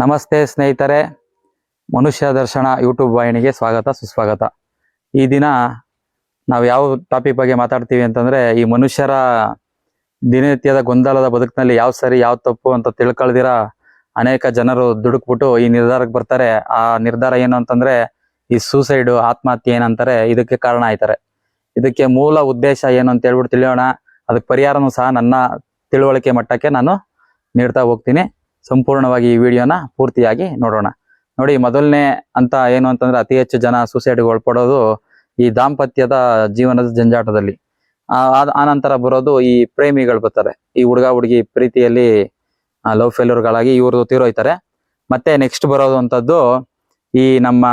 ನಮಸ್ತೆ ಸ್ನೇಹಿತರೆ, ಮನುಷ್ಯ ದರ್ಶನ ಯೂಟ್ಯೂಬ್ ವಾಹಿನಿಗೆ ಸ್ವಾಗತ, ಸುಸ್ವಾಗತ. ಈ ದಿನ ನಾವು ಯಾವ ಟಾಪಿಕ್ ಬಗ್ಗೆ ಮಾತಾಡ್ತೀವಿ ಅಂತಂದ್ರೆ, ಈ ಮನುಷ್ಯರ ದಿನನಿತ್ಯದ ಗೊಂದಲದ ಬದುಕಿನಲ್ಲಿ ಯಾವ ಸರಿ, ಯಾವ ತಪ್ಪು ಅಂತ ತಿಳ್ಕೊಳ್ದಿರ ಅನೇಕ ಜನರು ದುಡುಕ್ಬಿಟ್ಟು ಈ ನಿರ್ಧಾರಕ್ಕೆ ಬರ್ತಾರೆ. ಆ ನಿರ್ಧಾರ ಏನು ಅಂತಂದ್ರೆ, ಈ ಸೂಸೈಡ್ ಆತ್ಮಹತ್ಯೆ ಏನಂತಾರೆ, ಇದಕ್ಕೆ ಕಾರಣ ಆಯ್ತಾರೆ. ಇದಕ್ಕೆ ಮೂಲ ಉದ್ದೇಶ ಏನು ಅಂತ ಹೇಳ್ಬಿಟ್ಟು ತಿಳಿಯೋಣ. ಅದಕ್ಕೆ ಪರಿಹಾರನೂ ಸಹ ನನ್ನ ತಿಳುವಳಿಕೆ ಮಟ್ಟಕ್ಕೆ ನಾನು ನೀಡ್ತಾ ಹೋಗ್ತೀನಿ. ಸಂಪೂರ್ಣವಾಗಿ ಈ ವಿಡಿಯೋನ ಪೂರ್ತಿಯಾಗಿ ನೋಡೋಣ. ನೋಡಿ, ಮೊದಲನೇ ಅಂತ ಏನು ಅಂತಂದ್ರೆ ಅತಿ ಹೆಚ್ಚು ಜನ ಸೂಸೈಡ್ಗೆ ಒಳಪಡೋದು ಈ ದಾಂಪತ್ಯದ ಜೀವನದ ಜಂಜಾಟದಲ್ಲಿ. ಆ ನಂತರ ಬರೋದು ಈ ಪ್ರೇಮಿಗಳು ಬರ್ತಾರೆ. ಈ ಹುಡುಗ, ಹುಡುಗಿ ಪ್ರೀತಿಯಲ್ಲಿ ಲವ್ ಫೇಲ್ಯೂರ್ಗಳಾಗಿ ಇವರು ತೀರೋಯ್ತಾರೆ. ಮತ್ತೆ ನೆಕ್ಸ್ಟ್ ಬರೋದು ಅಂತದ್ದು ಈ ನಮ್ಮ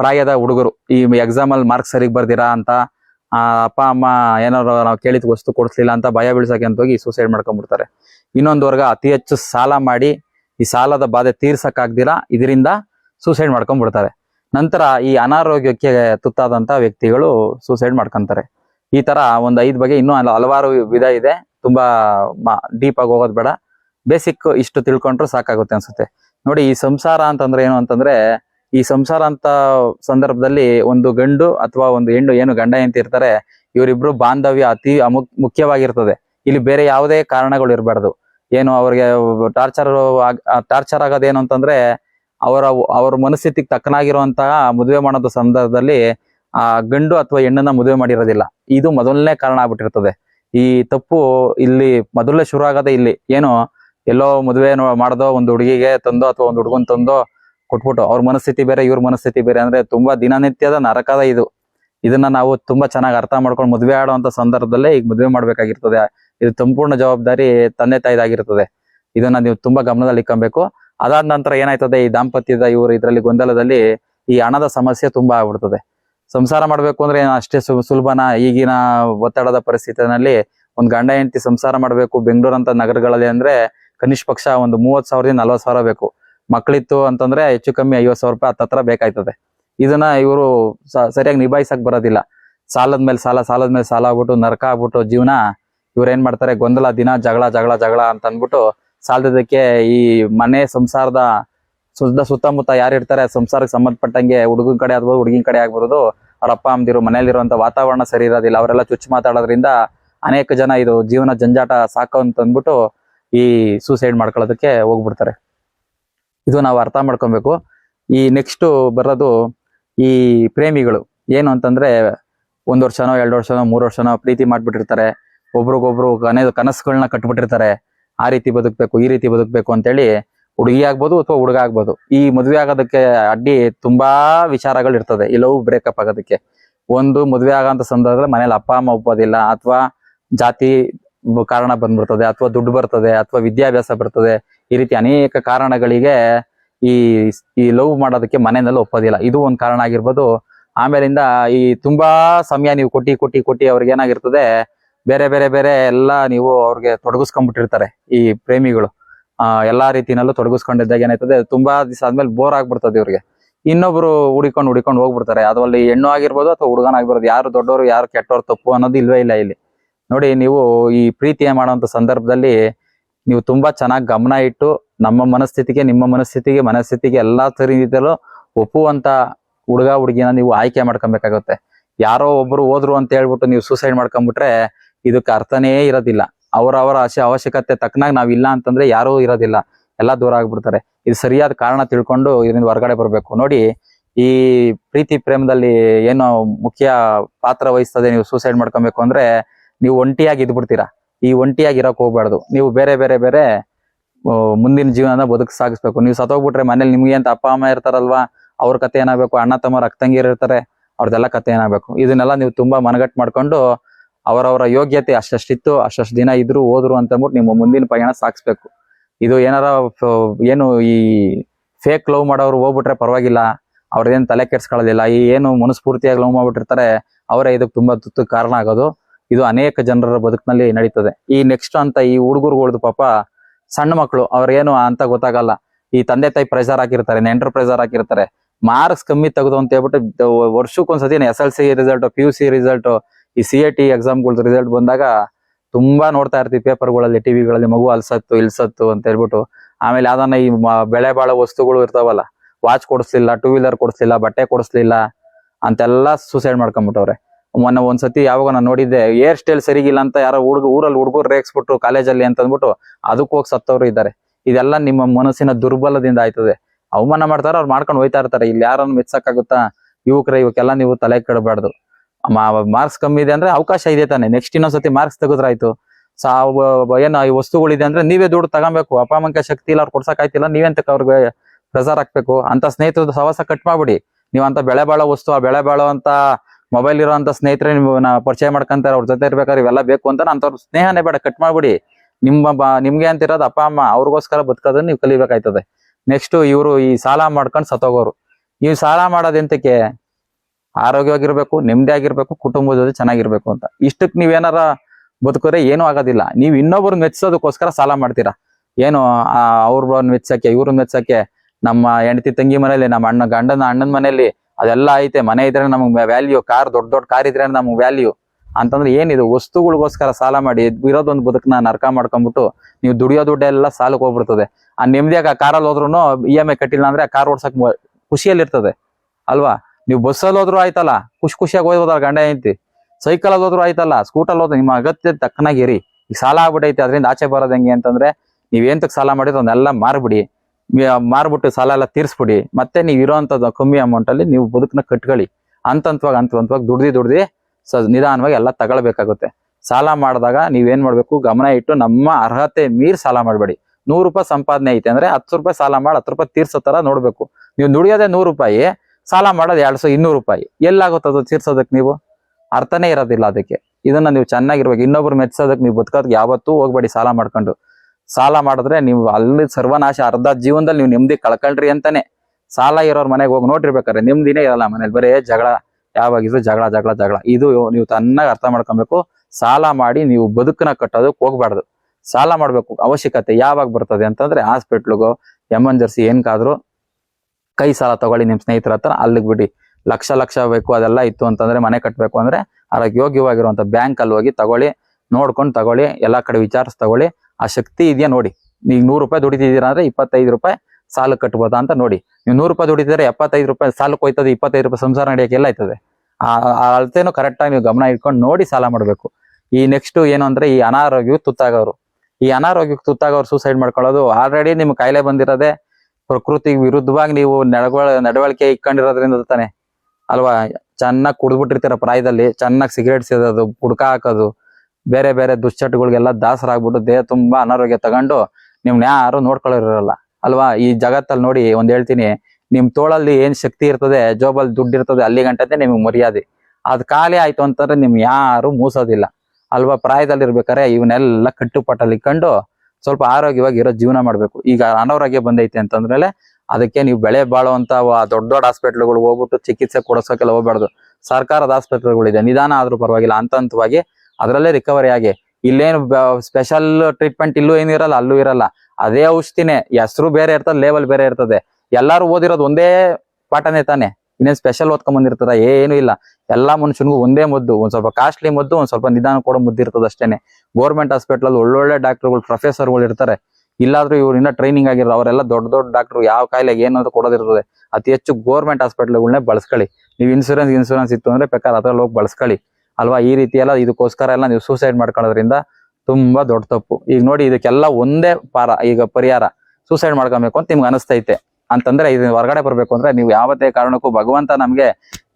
ಪ್ರಾಯದ ಹುಡುಗರು. ಈ ಎಕ್ಸಾಮ್ ಅಲ್ಲಿ ಮಾರ್ಕ್ಸ್ ಸರಿಗ್ ಬರ್ದಿರಾ ಅಂತ ಅಪ್ಪ, ಅಮ್ಮ ಏನಾರು ನಾವು ಕೇಳಿದ ವಸ್ತು ಕೊಡಿಸ್ಲಿಲ್ಲ ಅಂತ ಭಯ ಬೀಳ್ಸಕ್ಕೆ ಅಂತ ಹೋಗಿ ಸೂಸೈಡ್ ಮಾಡ್ಕೊಂಡ್ಬಿಡ್ತಾರೆ. ಇನ್ನೊಂದು ವರ್ಗ ಅತಿ ಹೆಚ್ಚು ಸಾಲ ಮಾಡಿ ಈ ಸಾಲದ ಬಾಧೆ ತೀರ್ಸಕ್ಕಾಗ್ದಿರ ಇದರಿಂದ ಸೂಸೈಡ್ ಮಾಡ್ಕೊಂಡ್ಬಿಡ್ತಾರೆ. ನಂತರ ಈ ಅನಾರೋಗ್ಯಕ್ಕೆ ತುತ್ತಾದಂತ ವ್ಯಕ್ತಿಗಳು ಸೂಸೈಡ್ ಮಾಡ್ಕೊಂತಾರೆ. ಈ ತರ ಒಂದ್ ಐದು ಬಗೆ ಇನ್ನೂ ಹಲ- ಹಲವಾರು ವಿಧ ಇದೆ. ತುಂಬಾ ಡೀಪ್ ಆಗಿ ಹೋಗೋದ್ ಬೇಡ. ಬೇಸಿಕ್ ಇಷ್ಟು ತಿಳ್ಕೊಂಡ್ರು ಸಾಕಾಗುತ್ತೆ ಅನ್ಸುತ್ತೆ. ನೋಡಿ, ಈ ಸಂಸಾರ ಅಂತಂದ್ರೆ ಏನು ಅಂತಂದ್ರೆ, ಈ ಸಂಸಾರ ಅಂತ ಸಂದರ್ಭದಲ್ಲಿ ಒಂದು ಗಂಡು ಅಥವಾ ಒಂದು ಹೆಣ್ಣು ಏನು ಗಂಡ ಅಂತ ಇರ್ತಾರೆ, ಇವರಿಬ್ರು ಬಾಂಧವ್ಯ ಅತಿ ಮುಖ್ಯವಾಗಿರ್ತದೆ. ಇಲ್ಲಿ ಬೇರೆ ಯಾವುದೇ ಕಾರಣಗಳು ಇರಬಾರ್ದು. ಏನು ಅವ್ರಿಗೆ ಟಾರ್ಚರ್ ಟಾರ್ಚರ್ ಆಗೋದೇನು ಅಂತಂದ್ರೆ ಅವರ, ಅವ್ರ ಮನಸ್ಥಿತಿಗೆ ತಕ್ಕನಾಗಿರುವಂತಹ ಮದುವೆ ಮಾಡೋದ ಸಂದರ್ಭದಲ್ಲಿ, ಆ, ಗಂಡು ಅಥವಾ ಹೆಣ್ಣನ್ನ ಮದುವೆ ಮಾಡಿರೋದಿಲ್ಲ. ಇದು ಮೊದಲನೇ ಕಾರಣ ಆಗ್ಬಿಟ್ಟಿರ್ತದೆ. ಈ ತಪ್ಪು ಇಲ್ಲಿ ಮೊದಲೇ ಶುರು ಆಗೋದೇ ಇಲ್ಲಿ ಏನು ಎಲ್ಲೋ ಮದುವೆ ಮಾಡ್ದೋ ಒಂದು ಹುಡುಗಿಗೆ ತಂದೋ ಅಥವಾ ಒಂದು ಹುಡುಗನ್ ತಂದೋ ಕೊಟ್ಬಿಟ್ಟು ಅವ್ರ ಮನಸ್ಥಿತಿ ಬೇರೆ, ಇವ್ರ ಮನಸ್ಥಿತಿ ಬೇರೆ ಅಂದ್ರೆ ತುಂಬಾ ದಿನನಿತ್ಯದ ನರಕದ ಇದು. ಇದನ್ನ ನಾವು ತುಂಬಾ ಚೆನ್ನಾಗಿ ಅರ್ಥ ಮಾಡ್ಕೊಂಡು ಮದುವೆ ಆಡುವಂತ ಸಂದರ್ಭದಲ್ಲೇ ಈಗ ಮದುವೆ ಮಾಡ್ಬೇಕಾಗಿರ್ತದೆ. ಇದು ಸಂಪೂರ್ಣ ಜವಾಬ್ದಾರಿ ತಂದೆ ತಾಯಿದಾಗಿರ್ತದೆ. ಇದನ್ನ ನೀವು ತುಂಬಾ ಗಮನದಲ್ಲಿ ಇಕ್ಕಬೇಕು ಅದಾದ ನಂತರ ಏನಾಯ್ತದೆ, ಈ ದಾಂಪತ್ಯದ ಇವರು ಇದರಲ್ಲಿ ಗೊಂದಲದಲ್ಲಿ ಈ ಹಣದ ಸಮಸ್ಯೆ ತುಂಬಾ ಆಗ್ಬಿಡ್ತದೆ. ಸಂಸಾರ ಮಾಡ್ಬೇಕು ಅಂದ್ರೆ ಅಷ್ಟೇ ಸುಲಭನ, ಈಗಿನ ಒತ್ತಡದ ಪರಿಸ್ಥಿತಿನಲ್ಲಿ ಒಂದು ಗಂಡ ಹೆಂಡತಿ ಸಂಸಾರ ಮಾಡ್ಬೇಕು, ಬೆಂಗಳೂರಂತ ನಗರಗಳಲ್ಲಿ ಅಂದ್ರೆ ಕನಿಷ್ಠ ಪಕ್ಷ ಒಂದು ಮೂವತ್ ಸಾವಿರದಿಂದ ನಲ್ವತ್ ಸಾವಿರ ಬೇಕು. ಮಕ್ಕಳಿತ್ತು ಅಂತಂದ್ರೆ ಹೆಚ್ಚು ಕಮ್ಮಿ ಐವತ್ ಸಾವಿರ ರೂಪಾಯಿ ಹತ್ತತ್ರ ಬೇಕಾಯ್ತದೆ. ಇದನ್ನ ಇವರು ಸರಿಯಾಗಿ ನಿಭಾಯಿಸಕ್ ಬರೋದಿಲ್ಲ. ಸಾಲದ ಮೇಲೆ ಸಾಲ, ಸಾಲದ ಮೇಲೆ ಸಾಲ ಆಗ್ಬಿಟ್ಟು ನರಕ ಆಗ್ಬಿಟ್ಟು ಜೀವನ ಇವ್ರು ಏನ್ ಮಾಡ್ತಾರೆ, ಗೊಂದಲ, ದಿನ, ಜಗಳ ಜಗಳ ಜಗಳ ಅಂತ ಅಂದ್ಬಿಟ್ಟು ಸಾಲದಕ್ಕೆ ಈ ಮನೆ ಸಂಸಾರದ ಸುತ್ತ ಸುತ್ತಮುತ್ತ ಯಾರು ಇರ್ತಾರೆ, ಸಂಸಾರಕ್ಕೆ ಸಂಬಂಧಪಟ್ಟಂಗೆ ಹುಡುಗನ ಕಡೆ ಆಗ್ಬೋದು, ಹುಡುಗಿನ ಕಡೆ ಆಗ್ಬೋದು, ಅವ್ರ ಅಪ್ಪ, ಅಮ್ಮದಿರು ಮನೇಲಿರುವಂತ ವಾತಾವರಣ ಸರಿ ಇರೋದಿಲ್ಲ, ಅವರೆಲ್ಲ ಚುಚ್ಚು ಮಾತಾಡೋದ್ರಿಂದ ಅನೇಕ ಜನ ಇದು ಜೀವನ ಜಂಜಾಟ ಸಾಕು ಅಂತ ಅಂದ್ಬಿಟ್ಟು ಈ ಸೂಸೈಡ್ ಮಾಡ್ಕೊಳ್ಳೋದಕ್ಕೆ ಹೋಗ್ಬಿಡ್ತಾರೆ. ಇದು ನಾವು ಅರ್ಥ ಮಾಡ್ಕೊಬೇಕು. ಈ ನೆಕ್ಸ್ಟ್ ಬರೋದು ಈ ಪ್ರೇಮಿಗಳು. ಏನು ಅಂತಂದ್ರೆ, ಒಂದ್ ವರ್ಷನೋ, ಎರಡು ವರ್ಷನೋ, ಮೂರು ವರ್ಷನೋ ಪ್ರೀತಿ ಮಾಡ್ಬಿಟ್ಟಿರ್ತಾರೆ. ಒಬ್ರಿಗೊಬ್ರು ಕನೆ ಕನಸುಗಳನ್ನ ಕಟ್ಬಿಟ್ಟಿರ್ತಾರೆ. ಆ ರೀತಿ ಬದುಕ್ಬೇಕು, ಈ ರೀತಿ ಬದುಕ್ಬೇಕು ಅಂತೇಳಿ ಹುಡುಗಿ ಆಗ್ಬೋದು ಅಥವಾ ಹುಡುಗ ಆಗ್ಬೋದು. ಈ ಮದುವೆ ಆಗೋದಕ್ಕೆ ಅಡ್ಡಿ ತುಂಬಾ ವಿಚಾರಗಳು ಇರ್ತದೆ ಈ ಲವ್ ಬ್ರೇಕಪ್ ಆಗೋದಕ್ಕೆ. ಒಂದು ಮದುವೆ ಆಗೋಂತ ಸಂದರ್ಭದಲ್ಲಿ ಮನೇಲಿ ಅಪ್ಪ, ಅಮ್ಮ ಒಪ್ಪೋದಿಲ್ಲ ಅಥವಾ ಜಾತಿ ಕಾರಣ ಬಂದ್ಬಿಡ್ತದೆ ಅಥವಾ ದುಡ್ಡು ಬರ್ತದೆ ಅಥವಾ ವಿದ್ಯಾಭ್ಯಾಸ ಬರ್ತದೆ. ಈ ರೀತಿ ಅನೇಕ ಕಾರಣಗಳಿಗೆ ಈ ಈ ಲವ್ ಮಾಡೋದಕ್ಕೆ ಮನೆಯಲ್ಲಿ ಒಪ್ಪೋದಿಲ್ಲ. ಇದು ಒಂದು ಕಾರಣ ಆಗಿರ್ಬೋದು. ಆಮೇಲಿಂದ ಈ ತುಂಬಾ ಸಮಯ ನೀವು ಕೊಟ್ಟಿ ಕೊಟ್ಟಿ ಕೊಟ್ಟಿ ಅವ್ರಿಗೆ ಏನಾಗಿರ್ತದೆ ಬೇರೆ ಬೇರೆ ಬೇರೆ ಎಲ್ಲ ನೀವು ಅವ್ರಿಗೆ ತೊಡಗಿಸ್ಕೊಂಡ್ಬಿಟ್ಟಿರ್ತಾರೆ ಈ ಪ್ರೇಮಿಗಳು. ಆ, ಎಲ್ಲಾ ರೀತಿನಲ್ಲೂ ತೊಡಗಿಸ್ಕೊಂಡಿದ್ದಾಗ ಏನಾಯ್ತದೆ, ತುಂಬಾ ದಿವಸ ಆದ್ಮೇಲೆ ಬೋರ್ ಆಗ್ಬಿಡ್ತದೆ ಇವ್ರಿಗೆ. ಇನ್ನೊಬ್ರು ಹುಡಿಕೊಂಡು ಹುಡಿಕೊಂಡು ಹೋಗ್ಬಿಡ್ತಾರೆ. ಅದ್ರಲ್ಲಿ ಹೆಣ್ಣು ಆಗಿರ್ಬೋದು ಅಥವಾ ಹುಡುಗನ ಆಗಿರ್ಬೋದು, ಯಾರು ದೊಡ್ಡವರು, ಯಾರು ಕೆಟ್ಟವ್ರು ತಪ್ಪು ಅನ್ನೋದು ಇಲ್ವೇ ಇಲ್ಲ ಇಲ್ಲಿ. ನೋಡಿ, ನೀವು ಈ ಪ್ರೀತಿಯ ಮಾಡುವಂತ ಸಂದರ್ಭದಲ್ಲಿ ನೀವು ತುಂಬಾ ಚೆನ್ನಾಗಿ ಗಮನ ಇಟ್ಟು, ನಮ್ಮ ಮನಸ್ಥಿತಿಗೆ, ನಿಮ್ಮ ಮನಸ್ಥಿತಿಗೆ ಮನಸ್ಥಿತಿಗೆ ಎಲ್ಲಾ ರೀತಿಯಲ್ಲೂ ಒಪ್ಪುವಂತ ಹುಡುಗ, ಹುಡುಗಿನ ನೀವು ಆಯ್ಕೆ ಮಾಡ್ಕೊಬೇಕಾಗುತ್ತೆ. ಯಾರೋ ಒಬ್ರು ಹೋದ್ರು ಅಂತ ಹೇಳ್ಬಿಟ್ಟು ನೀವು ಸೂಸೈಡ್ ಮಾಡ್ಕೊಂಡ್ಬಿಟ್ರೆ ಇದಕ್ಕೆ ಅರ್ಥನೇ ಇರೋದಿಲ್ಲ. ಅವರವರ ಆಸೆ ಅವಶ್ಯಕತೆ ತಕ್ಕನಾಗ ನಾವಿಲ್ಲ ಅಂತಂದ್ರೆ ಯಾರೂ ಇರೋದಿಲ್ಲ. ಎಲ್ಲ ದೂರ ಆಗ್ಬಿಡ್ತಾರೆ. ಇದು ಸರಿಯಾದ ಕಾರಣ ತಿಳ್ಕೊಂಡು ಇದರಿಂದ ಹೊರಗಡೆ ಬರಬೇಕು. ನೋಡಿ, ಈ ಪ್ರೀತಿ ಪ್ರೇಮದಲ್ಲಿ ಏನು ಮುಖ್ಯ ಪಾತ್ರ ವಹಿಸ್ತದೆ ನೀವು ಸೂಸೈಡ್ ಮಾಡ್ಕೊಬೇಕು ಅಂದ್ರೆ ನೀವು ಒಂಟಿಯಾಗಿ ಇದ್ಬಿಡ್ತೀರಾ. ಈ ಒಂಟಿಯಾಗಿ ಇರೋಕೆ ಹೋಗ್ಬಾರ್ದು. ನೀವು ಬೇರೆ ಬೇರೆ ಬೇರೆ ಮುಂದಿನ ಜೀವನ ಬದುಕು ಸಾಗಿಸ್ಬೇಕು. ನೀವು ಸತ್ತೋಗ್ಬಿಟ್ರೆ ಮನೇಲಿ ನಿಮ್ಗೆ ಅಂತ ಅಪ್ಪ, ಅಮ್ಮ ಇರ್ತಾರಲ್ವಾ? ಅವ್ರ ಕತೆ ಏನಾಗಬೇಕು? ಅಣ್ಣ, ತಮ್ಮ ರಕ್ತಂಗೀರ್ ಇರ್ತಾರೆ. ಅವ್ರದ್ದೆಲ್ಲ ಕತೆ ಏನಾಗಬೇಕು? ಇದನ್ನೆಲ್ಲ ನೀವು ತುಂಬಾ ಮನಗಟ್ಟು ಮಾಡ್ಕೊಂಡು ಅವರವರ ಯೋಗ್ಯತೆ ಅಷ್ಟಷ್ಟಿತ್ತು ಅಷ್ಟಷ್ಟು ದಿನ ಇದ್ರು ಹೋದ್ರು ಅಂತ ಅಂದ್ಬಿಟ್ಟು ನಿಮ್ಮ ಮುಂದಿನ ಪಯಣ ಸಾಗಿಸ್ಬೇಕು ಇದು ಏನಾರ ಏನು ಈ ಫೇಕ್ ಲವ್ ಮಾಡೋರು ಹೋಗ್ಬಿಟ್ರೆ ಪರವಾಗಿಲ್ಲ. ಅವ್ರದೇನು ತಲೆ ಕೆಡ್ಸ್ಕೊಳ್ಳೋದಿಲ್ಲ. ಈ ಏನು ಮನಸ್ಫೂರ್ತಿಯಾಗಿ ಲವ್ ಮಾಡ್ಬಿಟ್ಟಿರ್ತಾರೆ, ಅವರೇ ಇದಕ್ಕೆ ತುಂಬಾ ತುತ್ತು ಕಾರಣ ಆಗೋದು. ಇದು ಅನೇಕ ಜನರ ಬದುಕಿನಲ್ಲಿ ನಡೀತದೆ. ಈ ನೆಕ್ಸ್ಟ್ ಅಂತ ಈ ಹುಡುಗರುಗಳ್ದು ಪಾಪ ಸಣ್ಣ ಮಕ್ಕಳು ಅವ್ರೇನು ಅಂತ ಗೊತ್ತಾಗಲ್ಲ. ಈ ತಂದೆ ತಾಯಿ ಪ್ರೆಷರ್ ಹಾಕಿರ್ತಾರೆ, ನೆಂಟರ್ ಪ್ರೆಸರ್ ಹಾಕಿರ್ತಾರೆ. ಮಾರ್ಕ್ಸ್ ಕಮ್ಮಿ ತೆಗೆದು ಅಂತ ಹೇಳ್ಬಿಟ್ಟು ವರ್ಷಕ್ಕೊಂದ್ಸತಿ S L C result P U C result ಈ ಸಿ ಎ ಟಿ ಎಕ್ಸಾಮ್ಗಳ ರಿಸಲ್ಟ್ ಬಂದಾಗ ತುಂಬಾ ನೋಡ್ತಾ ಇರ್ತೀವಿ ಪೇಪರ್ಗಳಲ್ಲಿ ಟಿವಿಗಳಲ್ಲಿ ಮಗು ಅಲ್ಸತ್ತು, ಇಲ್ಸತ್ತು ಅಂತ ಹೇಳ್ಬಿಟ್ಟು. ಆಮೇಲೆ ಅದನ್ನ ಈ ಬೆಳೆ ಬಾಳೋ ವಸ್ತುಗಳು ಇರ್ತಾವಲ್ಲ ವಾಚ್ ಕೊಡಿಸ್ಲಿಲ್ಲ ಟೂ ವೀಲರ್ ಕೊಡಿಸ್ಲಿಲ್ಲ, ಬಟ್ಟೆ ಕೊಡಿಸ್ಲಿಲ್ಲ ಅಂತೆಲ್ಲ ಸೂಸೈಡ್ ಮಾಡ್ಕೊಂಡ್ಬಿಟ್ಟವ್ರೆ ಮೊನ್ನೆ ಒಂದ್ಸತಿ ಯಾವಾಗ ನಾನು ನೋಡಿದ್ದೆ ಹೇರ್ ಸ್ಟೈಲ್ ಸರಿಗಿಲ್ಲ ಅಂತ ಯಾರೋ ಹುಡುಗ, ಊರಲ್ಲಿ ಹುಡುಗರು ರೇಗಿಸ್ಬಿಟ್ಟು ಕಾಲೇಜಲ್ಲಿ ಅಂತ ಅಂದ್ಬಿಟ್ಟು ಅದಕ್ಕೆ ಹೋಗಿ ಸತ್ತವ್ರು ಇದ್ದಾರೆ. ಇದೆಲ್ಲ ನಿಮ್ಮ ಮನಸ್ಸಿನ ದುರ್ಬಲದಿಂದ ಆಯ್ತದೆ. ಅವಮಾನ ಮಾಡ್ತಾರೆ, ಅವ್ರು ಮಾಡ್ಕೊಂಡು ಹೋಯ್ತಾ ಇರ್ತಾರೆ. ಇಲ್ಲಿ ಯಾರನ್ನು ಮೆಚ್ಚಕ್ಕಾಗುತ್ತಾ ಯುವಕರ, ಇವಕ್ಕೆಲ್ಲ ನೀವು ತಲೆ ಕೆಡಬಾರ್ದು. ಮಾರ್ಕ್ಸ್ ಕಮ್ಮಿ ಇದೆ ಅಂದ್ರೆ ಅವಕಾಶ ಇದೆ ತಾನೆ. ನೆಕ್ಸ್ಟ್ ಇನ್ನೊಂದ್ಸತಿ ಮಾರ್ಕ್ಸ್ ತೆಗೆದ್ರಾಯ್ತು. ಸಾ ಏನ, ಈ ವಸ್ತುಗಳಿದೆ ಅಂದ್ರೆ ನೀವೇ ದುಡ್ಡು ತಗೊಬೇಕು. ಅಪ್ಪ ಶಕ್ತಿ ಇಲ್ಲ, ಅವ್ರು ಕೊಡ್ಸಕ್ ಆಯ್ತಿಲ್ಲ ನೀವೆಂತ ಅವ್ರಿಗೆ ಪ್ರೆಸರ್ ಹಾಕ್ಬೇಕು? ಅಂತ ಸ್ನೇಹಿತರದ ಸವಾಸ ಕಟ್ ಮಾಡ್ಬಿಡಿ. ನೀವು ಅಂತ ಬೆಳೆ ಬಾಳೋ ವಸ್ತು, ಆ ಬೆಳೆ ಬಾಳೋ ಅಂತ ಮೊಬೈಲ್ ಇರೋಂಥ ಸ್ನೇಹಿತರೆ ನೀವು ಪರಿಚಯ ಮಾಡ್ಕೊಂತಾರೆ, ಅವ್ರ ಜೊತೆ ಇರ್ಬೇಕಾದ್ರೆ ಇವೆಲ್ಲ ಬೇಕು ಅಂತ ಅಂತವ್ರ ಸ್ನೇಹನೇ ಬೇಡ ಕಟ್ ಮಾಡ್ಬಿಡಿ. ನಿಮ್ಮ ನಿಮ್ಗೆ ನಿಮ್ಗೆ ಅಂತಿರೋದು ಅಪ್ಪ, ಅಮ್ಮ, ಅವ್ರಿಗೋಸ್ಕರ ಬದುಕೋದನ್ನ ನೀವು ಕಲಿಬೇಕಾಯ್ತದೆ. ನೆಕ್ಸ್ಟ್ ಇವರು ಈ ಸಾಲ ಮಾಡ್ಕೊಂಡು ಸತ್ತೋಗೋರು. ನೀವು ಸಾಲ ಮಾಡೋದೆಂತಕ್ಕೆ? ಆರೋಗ್ಯವಾಗಿರ್ಬೇಕು ನೆಮ್ಮದಿ ಆಗಿರ್ಬೇಕು ಕುಟುಂಬದ ಜೊತೆ ಚೆನ್ನಾಗಿರ್ಬೇಕು ಅಂತ. ಇಷ್ಟಕ್ಕೆ ನೀವೇನಾರ ಬದುಕಿದ್ರೆ ಏನೂ ಆಗೋದಿಲ್ಲ. ನೀವು ಇನ್ನೊಬ್ರು ಮೆಚ್ಚಿಸೋದಕ್ಕೋಸ್ಕರ ಸಾಲ ಮಾಡ್ತೀರಾ? ಏನು ಅವ್ರನ್ನ ಮೆಚ್ಚಕ್ಕೆ ಇವ್ರನ್ನ ಮೆಚ್ಚಕ್ಕೆ ನಮ್ಮ ಹೆಂಡತಿ ತಂಗಿ ಮನೇಲಿ ನಮ್ಮ ಅಣ್ಣ, ಗಂಡನ ಅಣ್ಣನ ಮನೇಲಿ ಅದೆಲ್ಲ ಐತೆ. ಮನೆ ಇದ್ರೆ ನಮಗೆ ವ್ಯಾಲ್ಯೂ ಕಾರ್, ದೊಡ್ಡ ದೊಡ್ಡ ಕಾರ್ ಇದ್ರೆ ನಮ್ಗೆ ವ್ಯಾಲ್ಯೂ ಅಂತಂದ್ರೆ ಏನಿದು, ವಸ್ತುಗಳಿಗೋಸ್ಕರ ಸಾಲ ಮಾಡಿ, ಇರೋದೊಂದು ಬದುಕನ್ನ ನರಕ ಮಾಡ್ಕೊಂಡ್ಬಿಟ್ಟು ನೀವು ದುಡಿಯೋ ದುಡ್ಡೆಲ್ಲ ಸಾಲಕ್ಕೆ ಹೋಗ್ಬಿಡ್ತದೆ. ಆ ನೆಮ್ಮದಿಯಾಗ ಆ ಕಾರಲ್ಲಿ ಹೋದ್ರು ಇ ಎಂ ಐ ಕಟ್ಟಿಲ್ಲ ಅಂದ್ರೆ ಆ ಕಾರ್ ಓಡ್ಸಕ್ ಖುಷಿಯಲ್ಲಿ ಖುಷಿಯಲ್ಲಿರ್ತದೆ. ಅಲ್ವಾ? ನೀವು ಬಸ್ಸಲ್ಲಿ ಹೋದ್ರು ಆಯ್ತಲ್ಲ, ಖುಷಿ ಖುಷಿಯಾಗಿ ಹೋಗ್ಬೋದಲ್ಲ ಗಂಡ ಐತಿ ಸೈಕಲ್ ಹೋದ್ರು ಆಯ್ತಲ್ಲ ಸ್ಕೂಟಲ್ ಹೋದ್ರೆ, ನಿಮ್ಮ ಅಗತ್ಯ ತಕ್ಕನಾಗಿರಿ ಈಗ ಸಾಲ ಆಗ್ಬಿಟ್ಟೈತಿ ಅದರಿಂದ ಆಚೆ ಬರೋದು ಹೆಂಗೆ ಅಂತಂದ್ರೆ, ನೀವ್ ಏಂತಕ್ ಸಾಲ ಮಾಡಿದ್ರೆ ಅದನ್ನೆಲ್ಲ ಮಾರ್ಬಿಡಿ. ಮಾರ್ಬಿಟ್ಟು ಸಾಲ ಎಲ್ಲ ತೀರ್ಸ್ಬಿಡಿ. ಮತ್ತೆ ನೀವು ಇರೋವಂಥದ್ದು ಕಮ್ಮಿ ಅಮೌಂಟ್ ಅಲ್ಲಿ ನೀವು ಬದುಕನ್ನ ಕಟ್ಕೊಳ್ಳಿ. ಹಂತಂತವಾಗಿ ಹಂತವಾಗಿ ದುಡ್ದಿ ದುಡ್ದಿ ಸ, ನಿಧಾನವಾಗಿ ಎಲ್ಲ ತಗೊಳ್ಬೇಕಾಗುತ್ತೆ. ಸಾಲ ಮಾಡಿದಾಗ ನೀವೇನ್ ಮಾಡ್ಬೇಕು? ಗಮನ ಇಟ್ಟು ನಮ್ಮ ಅರ್ಹತೆ ಮೀರಿ ಸಾಲ ಮಾಡಬೇಡಿ. ನೂರು ರೂಪಾಯಿ ಸಂಪಾದನೆ ಐತೆ ಅಂದ್ರೆ ಹತ್ತು ರೂಪಾಯಿ ಸಾಲ ಮಾಡಿ, ಹತ್ತು ರೂಪಾಯಿ ತೀರ್ಸೋ ತರ ನೋಡ್ಬೇಕು. ನೀವು ದುಡಿಯೋದೇ ನೂರು ರೂಪಾಯಿ ಸಾಲ ಮಾಡೋದು ಎರಡು ಸಾವಿರ ಇನ್ನೂರು ರೂಪಾಯಿ. ಅದು ತೀರ್ಸೋದಕ್ಕೆ ನೀವು? ಅರ್ಥನೇ ಇರೋದಿಲ್ಲ ಅದಕ್ಕೆ. ಇದನ್ನ ನೀವು ಚೆನ್ನಾಗಿರ್ಬೇಕು. ಇನ್ನೊಬ್ರು ಮೆಚ್ಚೋದಕ್ಕೆ ನೀವು ಬದುಕೋದಕ್ಕೆ ಯಾವತ್ತೂ ಹೋಗ್ಬೇಡಿ ಸಾಲ ಮಾಡ್ಕೊಂಡು. ಸಾಲ ಮಾಡಿದ್ರೆ ನೀವು ಅಲ್ಲಿ ಸರ್ವನಾಶ, ಅರ್ಧ ಜೀವನದಲ್ಲಿ ನೀವು ನೆಮ್ಮದಿ ಕಳ್ಕೊಳ್ರಿ ಅಂತಾನೆ. ಸಾಲ ಇರೋರ್ ಮನೆಗೆ ಹೋಗಿ ನೋಡಿರ್ಬೇಕಾದ್ರೆ ನೆಮ್ಮದಿನೇ ಇರಲ್ಲ ಮನೇಲಿ. ಬರೇ ಜಗಳ. ಯಾವಾಗಿದ್ರು ಜಗಳ ಜಗಳ ಜಗಳ. ಇದು ನೀವು ತನ್ನಾಗಿ ಅರ್ಥ ಮಾಡ್ಕೊಬೇಕು. ಸಾಲ ಮಾಡಿ ನೀವು ಬದುಕನ್ನ ಕಟ್ಟೋದಕ್ಕೆ ಹೋಗ್ಬಾರ್ದು. ಸಾಲ ಮಾಡ್ಬೇಕು ಅವಶ್ಯಕತೆ ಯಾವಾಗ ಬರ್ತದೆ ಅಂತಂದ್ರೆ ಹಾಸ್ಪಿಟ್ಲಿಗೋ ಎಮರ್ಜೆನ್ಸಿ ಏನ್ಕಾದ್ರೂ ಕೈ ಸಾಲ ತಗೊಳ್ಳಿ ನಿಮ್ಮ ಸ್ನೇಹಿತರ ಹತ್ರ, ಅಲ್ಲಿಗೆ ಬಿಡಿ. ಲಕ್ಷ ಲಕ್ಷ ಬೇಕು, ಅದೆಲ್ಲ ಇತ್ತು ಅಂತಂದ್ರೆ ಮನೆ ಕಟ್ಟಬೇಕು ಅಂದ್ರೆ ಅದಕ್ಕೆ ಯೋಗ್ಯವಾಗಿರುವಂತ ಬ್ಯಾಂಕ್ ಅಲ್ಲಿ ಹೋಗಿ ತಗೊಳ್ಳಿ, ನೋಡ್ಕೊಂಡು ತಗೊಳ್ಳಿ, ಎಲ್ಲಾ ಕಡೆ ವಿಚಾರಿಸಿ ತಗೊಳ್ಳಿ. ಆ ಶಕ್ತಿ ಇದೆಯಾ ನೋಡಿ. ನೀವು ನೂರು ರೂಪಾಯಿ ದುಡಿತಿದ್ದೀರಾ ಅಂದ್ರೆ ಇಪ್ಪತ್ತೈದು ರೂಪಾಯಿ ಸಾಲ ಕಟ್ಬೋದಾ ಅಂತ ನೋಡಿ. ನೀವು ನೂರು ರೂಪಾಯಿ ದುಡಿತಿದ್ರೆ ಎಪ್ಪತ್ತೈದು ರೂಪಾಯಿ ಸಾಲಕ್ಕೆ ಹೋಯ್ತದೆ, ಇಪ್ಪತ್ತೈದು ರೂಪಾಯಿ ಸಂಸಾರ ನಡೆಯಕ್ಕೆ ಎಲ್ಲ ಆಯ್ತದೆ. ಆ ಆ ಅಳತೆನೂ ಕರೆಕ್ಟಾಗಿ ನೀವು ಗಮನ ಇಟ್ಕೊಂಡು ನೋಡಿ ಸಾಲ ಮಾಡಬೇಕು. ಈ ನೆಕ್ಸ್ಟ್ ಏನು ಅಂದ್ರೆ ಈ ಅನಾರೋಗ್ಯಕ್ಕೆ ತುತ್ತಾಗೋರು. ಈ ಅನಾರೋಗ್ಯಕ್ಕೆ ತುತ್ತಾಗೋರು ಸೂಸೈಡ್ ಮಾಡ್ಕೊಳ್ಳೋದು ಆಲ್ರೆಡಿ ನಿಮ್ ಕಾಯಿಲೆ ಬಂದಿರೋದೇ ಪ್ರಕೃತಿಗೆ ವಿರುದ್ಧವಾಗಿ ನೀವು ನಡವಳ, ನಡವಳಿಕೆ ಇಟ್ಕೊಂಡಿರೋದ್ರಿಂದ ತಾನೆ. ಅಲ್ವಾ? ಚೆನ್ನಾಗಿ ಕುಡಿದ್ಬಿಟ್ಟಿರ್ತೀರ ಪ್ರಾಯದಲ್ಲಿ, ಚೆನ್ನಾಗಿ ಸಿಗರೇಟ್ ಸೇದೋದು ಪುಡ್ಕ ಹಾಕೋದು, ಬೇರೆ ಬೇರೆ ದುಶ್ಚಟಗಳಿಗೆಲ್ಲ ದಾಸರಾಗ್ಬಿಟ್ಟು ದೇಹ ತುಂಬಾ ಅನಾರೋಗ್ಯ ತಗೊಂಡು ನಿಮ್ನ ಯಾರು ನೋಡ್ಕೊಳ್ಳೋರಿರಲ್ಲ. ಅಲ್ವಾ? ಈ ಜಗತ್ತಲ್ಲಿ ನೋಡಿ ಒಂದ್ ಹೇಳ್ತೀನಿ, ನಿಮ್ ತೋಳಲ್ಲಿ ಏನ್ ಶಕ್ತಿ ಇರ್ತದೆ ಜೋಬಲ್ಲಿ ದುಡ್ಡು ಇರ್ತದೆ, ಅಲ್ಲಿ ಗಂಟೆ ನಿಮ್ಗೆ ಮರ್ಯಾದೆ. ಅದ್ ಖಾಲಿ ಆಯ್ತು ಅಂತಂದ್ರೆ ನಿಮ್ ಯಾರು ಮೂಸೋದಿಲ್ಲ. ಅಲ್ವಾ? ಪ್ರಾಯದಲ್ಲಿ ಇರ್ಬೇಕಾರೆ ಇವನ್ನೆಲ್ಲ ಕಟ್ಟುಪಾಟಲ್ಲಿ ಕಂಡು ಸ್ವಲ್ಪ ಆರೋಗ್ಯವಾಗಿ ಇರೋ ಜೀವನ ಮಾಡ್ಬೇಕು. ಈಗ ಅನಾರೋಗ್ಯ ಬಂದೈತೆ ಅಂತಂದ್ರೆ ಅದಕ್ಕೆ ನೀವು ಬೆಳೆ ಬಾಳುವಂತ ದೊಡ್ಡ ದೊಡ್ಡ ಹಾಸ್ಪಿಟ್ಲ್ಗಳು ಹೋಗ್ಬಿಟ್ಟು ಚಿಕಿತ್ಸೆ ಕೊಡಿಸೋಕೆಲ್ಲ ಹೋಗ್ಬಾರ್ದು. ಸರ್ಕಾರದ ಆಸ್ಪತ್ರೆಗಳಿದೆ ನಿಧಾನ ಆದ್ರೂ ಪರವಾಗಿಲ್ಲ. ಹಂತ ಹಂತವಾಗಿ ಅದರಲ್ಲೇ ರಿಕವರಿ ಆಗಿ. ಇಲ್ಲೇನು ಸ್ಪೆಷಲ್ ಟ್ರೀಟ್ಮೆಂಟ್ ಇಲ್ಲೂ ಏನು ಇರಲ್ಲ, ಅಲ್ಲೂ ಇರಲ್ಲ. ಅದೇ ಔಷಧಿನೇ. ಹೆಸರು ಬೇರೆ ಇರ್ತದೆ ಲೇವಲ್ ಬೇರೆ ಇರ್ತದೆ. ಎಲ್ಲಾರು ಓದಿರೋದು ಒಂದೇ ಪಾಠನೇ ತಾನೆ. ಇನ್ನೇನು ಸ್ಪೆಷಲ್ ಓದ್ಕೊಂಡ್ ಬಂದಿರ್ತದ? ಏನು ಇಲ್ಲ. ಎಲ್ಲಾ ಮನುಷ್ಯನಿಗೂ ಒಂದೇ ಮದ್ದು, ಒಂದ್ ಸ್ವಲ್ಪ ಕಾಸ್ಟ್ಲಿ ಮದ್ದು, ಒಂದ್ ಸ್ವಲ್ಪ ನಿಧಾನ ಕೊಡೋ ಮುದ್ದು ಇರ್ತದೆ ಅಷ್ಟೇನೆ. ಗೌರ್ಮೆಂಟ್ ಹಾಸ್ಪಿಟಲ್ ಅಲ್ಲಿ ಒಳ್ಳೊಳ್ಳೆ ಡಾಕ್ಟರ್ಗಳು ಪ್ರೊಫೆಸರ್ಗಳು ಇರ್ತಾರೆ. ಇಲ್ಲಾದ್ರೂ ಇವ್ರು ಇನ್ನ ಟ್ರೈನಿಂಗ್ ಆಗಿರೋ, ಅವರೆಲ್ಲ ದೊಡ್ಡ ದೊಡ್ಡ ಡಾಕ್ಟರ್ ಯಾವ ಕಾಯಿಲೆಗೆ ಏನು ಅಂತ ಕೊಡೋದಿರ್ತದೆ ಅತಿ ಹೆಚ್ಚು ಗೋರ್ಮೆಂಟ್ ಹಾಸ್ಪಿಟಲ್ಗಳನ್ನೇ ಬಳಸ್ಕೊಳ್ಳಿ. ನೀವು ಇನ್ಸೂರೆನ್ಸ್ ಇನ್ಸೂರೆನ್ಸ್ ಇತ್ತು ಅಂದ್ರೆ ಬೇಕಾದ್ರೆ ಅದ್ರಲ್ಲಿ ಹೋಗಿ ಬಳಸ್ಕೊಳ್ಳಿ. ಅಲ್ವಾ? ಈ ರೀತಿ ಎಲ್ಲ ಇದಕ್ಕೋಸ್ಕರ ಎಲ್ಲ ನೀವು ಸೂಸೈಡ್ ಮಾಡ್ಕೊಳ್ಳೋದ್ರಿಂದ ತುಂಬಾ ದೊಡ್ಡ ತಪ್ಪು. ಈಗ ನೋಡಿ, ಇದಕ್ಕೆಲ್ಲ ಒಂದೇ ಪಾರ, ಈಗ ಪರಿಹಾರ. ಸೂಸೈಡ್ ಮಾಡ್ಕೊಬೇಕು ಅಂತ ನಿಮ್ಗೆ ಅನಿಸ್ತೈತೆ. ಅಂತಂದ್ರೆ ಇದನ್ನ ಹೊರಗಡೆ ಬರಬೇಕು ಅಂದ್ರೆ ನೀವು ಯಾವತ್ತೇ ಕಾರಣಕ್ಕೂ ಭಗವಂತ ನಮ್ಗೆ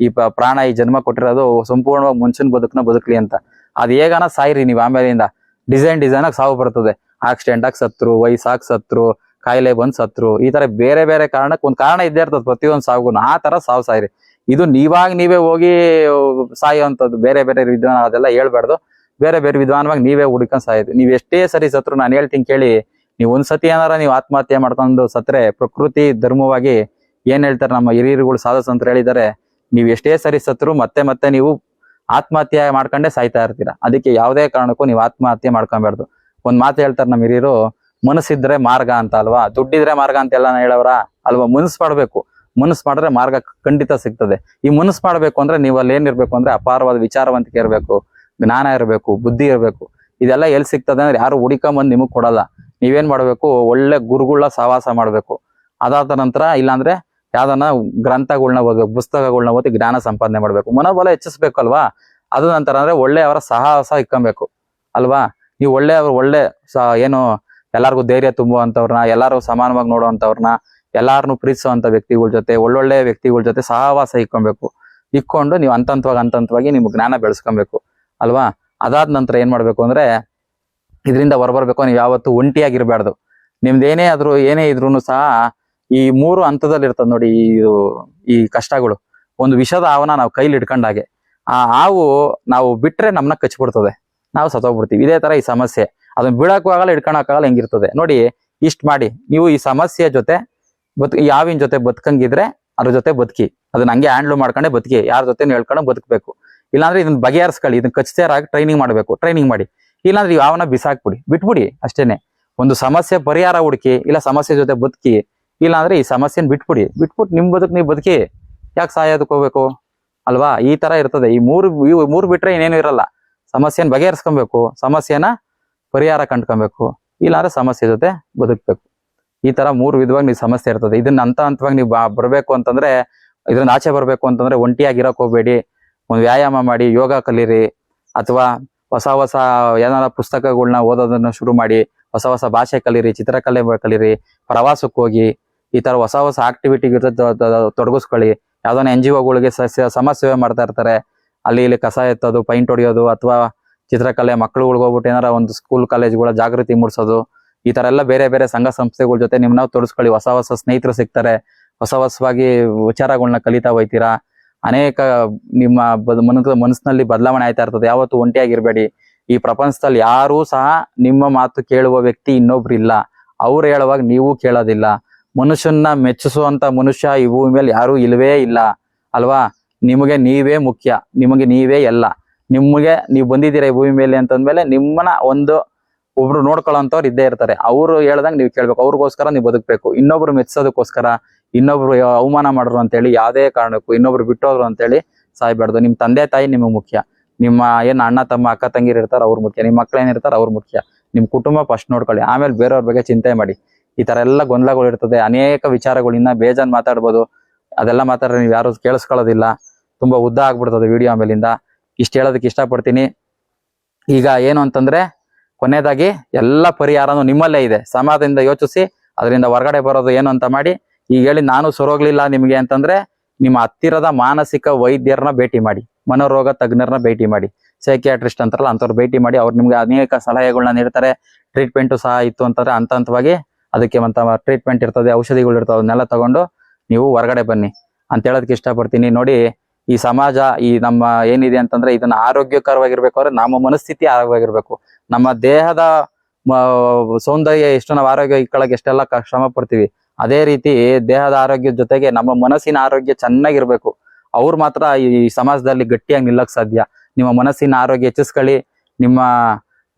ಈ ಪ್ರಾಣ, ಈ ಜನ್ಮ ಕೊಟ್ಟಿರೋದು ಸಂಪೂರ್ಣವಾಗಿ ಮನುಷ್ಯನ ಬದುಕನ್ನ ಬದುಕ್ಲಿ ಅಂತ. ಅದು ಹೇಗಾನ ಸಾಯಿರಿ ನೀವು ಆಮೇಲಿಂದ. ಡಿಸೈನ್ ಡಿಸೈನ್ ಆಗಿ ಸಾವು ಬರ್ತದೆ. ಆಕ್ಸಿಡೆಂಟ್ ಆಗಿ ಸತ್ರು, ವಯಸ್ಸಾಗಿ ಸತ್ರು, ಕಾಯಿಲೆ ಬಂದ್ ಸತ್ರು, ಈ ತರ ಬೇರೆ ಬೇರೆ ಕಾರಣಕ್ಕೆ ಒಂದು ಕಾರಣ ಇದ್ದೇ ಇರ್ತದೆ ಪ್ರತಿಯೊಂದು ಸಾವು ಆ ತರ ಸಾವು ಸಾಯಿರಿ. ಇದು ನೀವಾಗ ನೀವೇ ಹೋಗಿ ಸಾಯುವಂಥದ್ದು, ಬೇರೆ ಬೇರೆ ವಿಧಾನ ಅದೆಲ್ಲ ಹೇಳ್ಬಾರ್ದು. ಬೇರೆ ಬೇರೆ ವಿಧಾನವಾಗಿ ನೀವೇ ಹುಡ್ಕೊಂಡ್ ಸಾಯೋದು ನೀವು ಎಷ್ಟೇ ಸರಿ ಸತ್ರು ನಾನು ಹೇಳ್ತೀನಿ ಕೇಳಿ ನೀವು ಒಂದ್ಸತಿ ಏನಾರ ನೀವು ಆತ್ಮಹತ್ಯೆ ಮಾಡ್ಕೊಂಡು ಸತ್ರೆ ಪ್ರಕೃತಿ ಧರ್ಮವಾಗಿ ಏನ್ ಹೇಳ್ತಾರೆ ನಮ್ಮ ಹಿರಿಯರುಗಳು ಸಾಧು ಸಂತರು ಹೇಳಿದ್ದಾರೆ, ನೀವು ಎಷ್ಟೇ ಸರಿ ಸತ್ರು, ಮತ್ತೆ ಮತ್ತೆ ನೀವು ಆತ್ಮಹತ್ಯೆ ಮಾಡ್ಕೊಂಡೇ ಸಾಯ್ತಾ ಇರ್ತೀರಾ? ಅದಕ್ಕೆ ಯಾವುದೇ ಕಾರಣಕ್ಕೂ ನೀವು ಆತ್ಮಹತ್ಯೆ ಮಾಡ್ಕೊಬಾರ್ದು ಒಂದ್ ಮಾತು ಹೇಳ್ತಾರೆ ನಮ್ಮ ಹಿರಿಯರು, ಮನಸ್ಸಿದ್ರೆ ಮಾರ್ಗ ಅಂತ ಅಲ್ವಾ? ದುಡ್ಡಿದ್ರೆ ಮಾರ್ಗ ಅಂತ ಎಲ್ಲ ಹೇಳವ್ರ? ಅಲ್ವಾ? ಮನಸ್ ಮಾಡ್ಬೇಕು. ಮನಸ್ ಮಾಡಿದ್ರೆ ಮಾರ್ಗ ಖಂಡಿತ ಸಿಗ್ತದೆ. ಈ ಮನಸ್ ಮಾಡ್ಬೇಕು ಅಂದ್ರೆ ನೀವು ಅಲ್ಲಿ ಏನಿರ್ಬೇಕು ಅಂದ್ರೆ ಅಪಾರವಾದ ವಿಚಾರವಂತಿಕೆ ಇರಬೇಕು, ಜ್ಞಾನ ಇರಬೇಕು, ಬುದ್ಧಿ ಇರಬೇಕು. ಇದೆಲ್ಲ ಎಲ್ಲಿ ಸಿಗ್ತದೆ ಅಂದ್ರೆ ಯಾರು ಹುಡಿಕೊಂಬಂದು ನಿಮಗೆ ಕೊಡಲ್ಲ. ನೀವೇನ್ ಮಾಡ್ಬೇಕು? ಒಳ್ಳೆ ಗುರುಗಳ ಸಹವಾಸ ಮಾಡ್ಬೇಕು. ಅದಾದ ನಂತರ ಇಲ್ಲಾಂದ್ರೆ ಯಾವ್ದನ್ನ ಗ್ರಂಥಗಳನ್ನ ಓದ್ಬೇಕು ಪುಸ್ತಕಗಳನ್ನ ಓದಿ ಜ್ಞಾನ ಸಂಪಾದನೆ ಮಾಡ್ಬೇಕು. ಮನೋಬಲ ಹೆಚ್ಚಿಸ್ಬೇಕಲ್ವಾ? ಅದ ನಂತರ ಅಂದ್ರೆ ಒಳ್ಳೆಯವರ ಸಹವಾಸ ಇಕ್ಕೊಬೇಕು ಅಲ್ವಾ? ನೀವು ಒಳ್ಳೆ ಸ ಏನು ಎಲ್ಲಾರ್ಗು ಧೈರ್ಯ ತುಂಬುವಂತವ್ರನ್ನ ಎಲ್ಲಾರು ಸಮಾನವಾಗಿ ನೋಡುವಂತವ್ರನ್ನ ಎಲ್ಲಾರನ್ನು ಪ್ರೀತಿಸುವಂತ ವ್ಯಕ್ತಿಗಳ ಜೊತೆ, ಒಳ್ಳೊಳ್ಳೆ ವ್ಯಕ್ತಿಗಳ ಜೊತೆ ಸಹವಾಸ ಇಕ್ಕೊಬೇಕು ಇಕ್ಕೊಂಡು ನೀವು ಹಂತ ಹಂತವಾಗಿ ಹಂತ ಹಂತವಾಗಿ ನಿಮ್ಗೆ ಜ್ಞಾನ ಬೆಳೆಸ್ಕೊಬೇಕು. ಅಲ್ವಾ? ಅದಾದ ನಂತರ ಏನ್ ಮಾಡ್ಬೇಕು ಅಂದ್ರೆ ಇದರಿಂದ ಹೊರಬರ್ಬೇಕು ನೀವು ಯಾವತ್ತು ಒಂಟಿಯಾಗಿರ್ಬಾರ್ದು. ನಿಮ್ದೇನೇ ಆದ್ರೂ ಏನೇ ಇದ್ರೂನು ಸಹ ಈ ಮೂರು ಹಂತದಲ್ಲಿ ಇರ್ತದೆ ನೋಡಿ ಈ ಈ ಕಷ್ಟಗಳು. ಒಂದು ವಿಷದ ಹಾವನ್ನ ನಾವು ಕೈಲಿ ಇಟ್ಕೊಂಡಾಗೆ ಆ ಹಾವು ನಾವು ಬಿಟ್ರೆ ನಮ್ಮನ್ನ ಕಚ್ಚಿಬಿಡ್ತದೆ ನಾವು ಸತ್ತೋಗ್ಬಿಡ್ತೀವಿ. ಇದೇ ತರ ಈ ಸಮಸ್ಯೆ. ಅದನ್ನ ಬಿಡಕ್ಕೂ ಆಗಲ್ಲ, ಹಿಡ್ಕೊಳಕ್ಕಾಗಲ್ಲ, ಹೆಂಗಿರ್ತದೆ. ನೋಡಿ, ಇಷ್ಟು ಮಾಡಿ. ನೀವು ಈ ಸಮಸ್ಯೆ ಜೊತೆ ಬದ್ ಹಾವಿನ ಜೊತೆ ಬದುಕಂಗಿದ್ರೆ ಅದ್ರ ಜೊತೆ ಬದುಕಿ. ಅದನ್ನ ಹಂಗೆ ಹ್ಯಾಂಡ್ಲ್ ಮಾಡ್ಕೊಂಡೆ ಬದುಕಿ. ಯಾರ ಜೊತೆ ಹೇಳ್ಕೊಂಡು ಬದುಕಬೇಕು. ಇಲ್ಲಾಂದ್ರೆ ಇದನ್ನ ಬಗೆಹರಿಸ್ಕೊಳ್ಳಿ. ಇದನ್ನ ಕಚ್ತೇರಾಗಿ ಟ್ರೈನಿಂಗ್ ಮಾಡಬೇಕು. ಟ್ರೈನಿಂಗ್ ಮಾಡಿ. ಇಲ್ಲಾಂದ್ರೆ ಯಾವನ ಬಿಸಾಕ್ಬಿಡಿ. ಬಿಟ್ಬಿಡಿ ಅಷ್ಟೇನೆ. ಒಂದು ಸಮಸ್ಯೆ ಪರಿಹಾರ ಹುಡುಕಿ, ಇಲ್ಲ ಸಮಸ್ಯೆ ಜೊತೆ ಬದುಕಿ, ಇಲ್ಲಾಂದ್ರೆ ಈ ಸಮಸ್ಯೆನ ಬಿಟ್ಬಿಡಿ. ಬಿಟ್ಬಿಟ್ಟು ನಿಮ್ ಬದುಕ್ ನೀವು ಬದುಕಿ, ಯಾಕೆ ಸಹಾಯ ಹೋಗ್ಬೇಕು ಅಲ್ವಾ? ಈ ತರ ಇರ್ತದೆ. ಈ ಮೂರು ಇವು ಮೂರು ಬಿಟ್ರೆ ಇನ್ನೇನು ಇರಲ್ಲ. ಸಮಸ್ಯೆನ ಬಗೆಹರಿಸ್ಕೊಬೇಕು, ಸಮಸ್ಯೆನ ಪರಿಹಾರ ಕಂಡ್ಕೊಬೇಕು, ಇಲ್ಲಾಂದ್ರೆ ಸಮಸ್ಯೆ ಜೊತೆ ಬದುಕ್ಬೇಕು. ಈ ತರ ಮೂರು ವಿಧವಾಗಿ ನೀವು ಸಮಸ್ಯೆ ಇರ್ತದೆ. ಇದನ್ನ ಹಂತ ಹಂತವಾಗಿ ನೀವು ಬರಬೇಕು ಅಂತಂದ್ರೆ ಇದನ್ನ ಆಚೆ ಬರಬೇಕು ಅಂತಂದ್ರೆ ಒಂಟಿಯಾಗಿರಕ್ ಹೋಗ್ಬೇಡಿ. ಒಂದು ವ್ಯಾಯಾಮ ಮಾಡಿ, ಯೋಗ ಕಲೀರಿ, ಅಥವಾ ಹೊಸ ಹೊಸ ಏನಾರ ಪುಸ್ತಕಗಳನ್ನ ಓದೋದನ್ನ ಶುರು ಮಾಡಿ, ಹೊಸ ಹೊಸ ಭಾಷೆ ಕಲೀರಿ, ಚಿತ್ರಕಲೆ ಕಲೀರಿ ಪ್ರವಾಸಕ್ಕೆ ಹೋಗಿ, ಈ ತರ ಹೊಸ ಹೊಸ ಆಕ್ಟಿವಿಟಿ ತೊಡಗಿಸ್ಕೊಳ್ಳಿ. ಯಾವ್ದಾನ ಎನ್ ಜಿ ಒಗಳಿಗೆ ಮಾಡ್ತಾ ಇರ್ತಾರೆ. ಅಲ್ಲಿ ಇಲ್ಲಿ ಕಸ ಎತ್ತೋದು ಪೈಂಟ್ ಹೊಡಿಯೋದು, ಅಥವಾ ಚಿತ್ರಕಲೆ ಮಕ್ಳುಗಳಿಗೆ ಹೋಗ್ಬಿಟ್ಟು ಏನಾರ ಒಂದು ಸ್ಕೂಲ್ ಕಾಲೇಜ್ಗಳ ಜಾಗೃತಿ ಮೂಡಿಸೋದು, ಈ ತರ ಎಲ್ಲ ಬೇರೆ ಬೇರೆ ಸಂಘ ಸಂಸ್ಥೆಗಳ ಜೊತೆ ನಿಮ್ನ ತೊಡಸ್ಕೊಳ್ಳಿ. ಹೊಸ ಹೊಸ ಸ್ನೇಹಿತರು ಸಿಗ್ತಾರೆ. ಹೊಸ ಹೊಸವಾಗಿ ವಿಚಾರಗಳನ್ನ ಕಲಿತಾ ಹೋಯ್ತೀರಾ. ಅನೇಕ ನಿಮ್ಮ ಮನ ಮನಸ್ಸಿನಲ್ಲಿ ಬದಲಾವಣೆ ಆಯ್ತಾ ಇರ್ತದೆ. ಯಾವತ್ತು ಒಂಟಿಯಾಗಿರ್ಬೇಡಿ. ಈ ಪ್ರಪಂಚದಲ್ಲಿ ಯಾರೂ ಸಹ ನಿಮ್ಮ ಮಾತು ಕೇಳುವ ವ್ಯಕ್ತಿ ಇನ್ನೊಬ್ರು ಇಲ್ಲ. ಅವ್ರು ಹೇಳುವಾಗ ನೀವು ಕೇಳೋದಿಲ್ಲ. ಮನುಷ್ಯನ್ನ ಮೆಚ್ಚಿಸುವಂತ ಮನುಷ್ಯ ಈ ಭೂಮಿ ಮೇಲೆ ಯಾರೂ ಇಲ್ವೇ ಇಲ್ಲ. ಅಲ್ವಾ? ನಿಮಗೆ ನೀವೇ ಮುಖ್ಯ. ನಿಮಗೆ ನೀವೇ ಎಲ್ಲ. ನಿಮಗೆ ನೀವು ಬಂದಿದ್ದೀರಾ ಈ ಭೂಮಿ ಮೇಲೆ ಅಂತಂದ್ಮೇಲೆ ನಿಮ್ಮನ್ನ ಒಂದು ಒಬ್ರು ನೋಡ್ಕೊಳ್ಳೋಂಥವ್ರು ಇದ್ದೇ ಇರ್ತಾರೆ. ಅವ್ರು ಹೇಳ್ದಂಗೆ ನೀವು ಕೇಳ್ಬೇಕು. ಅವ್ರಿಗೋಸ್ಕರ ನೀವು ಬದುಕಬೇಕು. ಇನ್ನೊಬ್ರು ಮೆಚ್ಚೋದಕ್ಕೋಸ್ಕರ ಇನ್ನೊಬ್ರು ಅವಮಾನ ಮಾಡಿದ್ರು ಅಂತೇಳಿ ಯಾವುದೇ ಕಾರಣಕ್ಕೂ ಇನ್ನೊಬ್ರು ಬಿಟ್ಟೋದ್ರು ಅಂತೇಳಿ ಸಾಯ್ಬಾರ್ದು. ನಿಮ್ಮ ತಂದೆ ತಾಯಿ ನಿಮಗೆ ಮುಖ್ಯ. ನಿಮ್ಮ ಏನು ಅಣ್ಣ, ತಮ್ಮ, ಅಕ್ಕ, ತಂಗಿರು ಇರ್ತಾರೆ ಅವ್ರ ಮುಖ್ಯ. ನಿಮ್ಮ ಮಕ್ಳು ಏನಿರ್ತಾರೆ ಅವ್ರ ಮುಖ್ಯ. ನಿಮ್ಮ ಕುಟುಂಬ ಫಸ್ಟ್ ನೋಡ್ಕೊಳ್ಳಿ. ಆಮೇಲೆ ಬೇರೆಯವ್ರ ಬಗ್ಗೆ ಚಿಂತೆ ಮಾಡಿ. ಈ ತರ ಎಲ್ಲ ಗೊಂದಲಗಳು ಇರ್ತದೆ. ಅನೇಕ ವಿಚಾರಗಳು ಇನ್ನ ಬೇಜಾನ್ ಮಾತಾಡ್ಬೋದು. ಅದೆಲ್ಲ ಮಾತಾಡ್ರೆ ನೀವು ಯಾರು ಕೇಳಿಸ್ಕೊಳ್ಳೋದಿಲ್ಲ. ತುಂಬಾ ಉದ್ದ ಆಗ್ಬಿಡ್ತದೆ ವಿಡಿಯೋ ಆಮೇಲಿಂದ ಇಷ್ಟ ಹೇಳೋದಕ್ಕೆ ಇಷ್ಟಪಡ್ತೀನಿ. ಈಗ ಏನು ಅಂತಂದ್ರೆ ಕೊನೆಯದಾಗಿ ಎಲ್ಲ ಪರಿಹಾರನೂ ನಿಮ್ಮಲ್ಲೇ ಇದೆ. ಸಮಾಜದಿಂದ ಯೋಚಿಸಿ, ಅದರಿಂದ ಹೊರಗಡೆ ಬರೋದು ಏನು ಅಂತ ಮಾಡಿ ಈಗ ಹೇಳಿ ನಾನು ಸರೋಗ್ಲಿಲ್ಲ ನಿಮಗೆ ಅಂತಂದ್ರೆ ನಿಮ್ಮ ಹತ್ತಿರದ ಮಾನಸಿಕ ವೈದ್ಯರನ್ನ ಭೇಟಿ ಮಾಡಿ, ಮನೋರೋಗ ತಜ್ಞರನ್ನ ಭೇಟಿ ಮಾಡಿ ಸೈಕಿಯಾಟ್ರಿಸ್ಟ್ ಅಂತಾರಲ್ಲ ಅಂಥವ್ರು ಭೇಟಿ ಮಾಡಿ, ಅವ್ರು ನಿಮ್ಗೆ ಅನೇಕ ಸಲಹೆಗಳನ್ನ ನೀಡ್ತಾರೆ ಟ್ರೀಟ್ಮೆಂಟು ಸಹ ಇತ್ತು ಅಂತಂದ್ರೆ ಹಂತ ಹಂತವಾಗಿ ಅದಕ್ಕೆ ಅಂತ ಟ್ರೀಟ್ಮೆಂಟ್ ಇರ್ತದೆ, ಔಷಧಿಗಳು ಇರ್ತವೆ, ಅದನ್ನೆಲ್ಲ ತಗೊಂಡು ನೀವು ಹೊರಗಡೆ ಬನ್ನಿ ಅಂತ ಹೇಳೋದಕ್ಕೆ ಇಷ್ಟಪಡ್ತೀನಿ. ನೋಡಿ, ಈ ಸಮಾಜ, ಈ ನಮ್ಮ ಏನಿದೆ ಅಂತಂದ್ರೆ ಇದನ್ನ ಆರೋಗ್ಯಕರವಾಗಿರ್ಬೇಕು ಅಂದ್ರೆ ನಮ್ಮ ಮನಸ್ಥಿತಿ ಆರೋಗ್ಯವಾಗಿರ್ಬೇಕು. ನಮ್ಮ ದೇಹದ ಸೌಂದರ್ಯ ಎಷ್ಟು, ನಾವು ಆರೋಗ್ಯ ಇಟ್ಕೊಳಕ್ ಎಷ್ಟೆಲ್ಲ ಶ್ರಮ ಪಡ್ತೀವಿ ಅದೇ ರೀತಿ ದೇಹದ ಆರೋಗ್ಯದ ಜೊತೆಗೆ ನಮ್ಮ ಮನಸ್ಸಿನ ಆರೋಗ್ಯ ಚೆನ್ನಾಗಿರ್ಬೇಕು. ಅವ್ರು ಮಾತ್ರ ಈ ಸಮಾಜದಲ್ಲಿ ಗಟ್ಟಿಯಾಗಿ ನಿಲ್ಲಕ್ ಸಾಧ್ಯ. ನಿಮ್ಮ ಮನಸ್ಸಿನ ಆರೋಗ್ಯ ಹೆಚ್ಚಿಸ್ಕೊಳ್ಳಿ, ನಿಮ್ಮ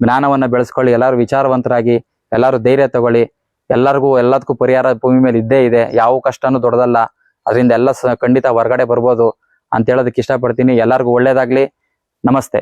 ಜ್ಞಾನವನ್ನ ಬೆಳೆಸ್ಕೊಳ್ಳಿ, ಎಲ್ಲರೂ ವಿಚಾರವಂತರಾಗಿ, ಎಲ್ಲರೂ ಧೈರ್ಯ ತಗೊಳ್ಳಿ. ಎಲ್ಲರಿಗೂ ಎಲ್ಲದಕ್ಕೂ ಪರಿಹಾರ ಭೂಮಿ ಮೇಲೆ ಇದ್ದೇ ಇದೆ. ಯಾವ ಕಷ್ಟನೂ ದೊಡ್ಡದಲ್ಲ. ಅದರಿಂದ ಎಲ್ಲ ಖಂಡಿತ ಹೊರಗಡೆ ಬರ್ಬೋದು. ಅಂತ ಹೇಳೋದಕ್ಕೆ ಇಷ್ಟಪಡ್ತೀನಿ. ಎಲ್ಲರಿಗೂ ಒಳ್ಳೇದಾಗ್ಲಿ. ನಮಸ್ತೆ.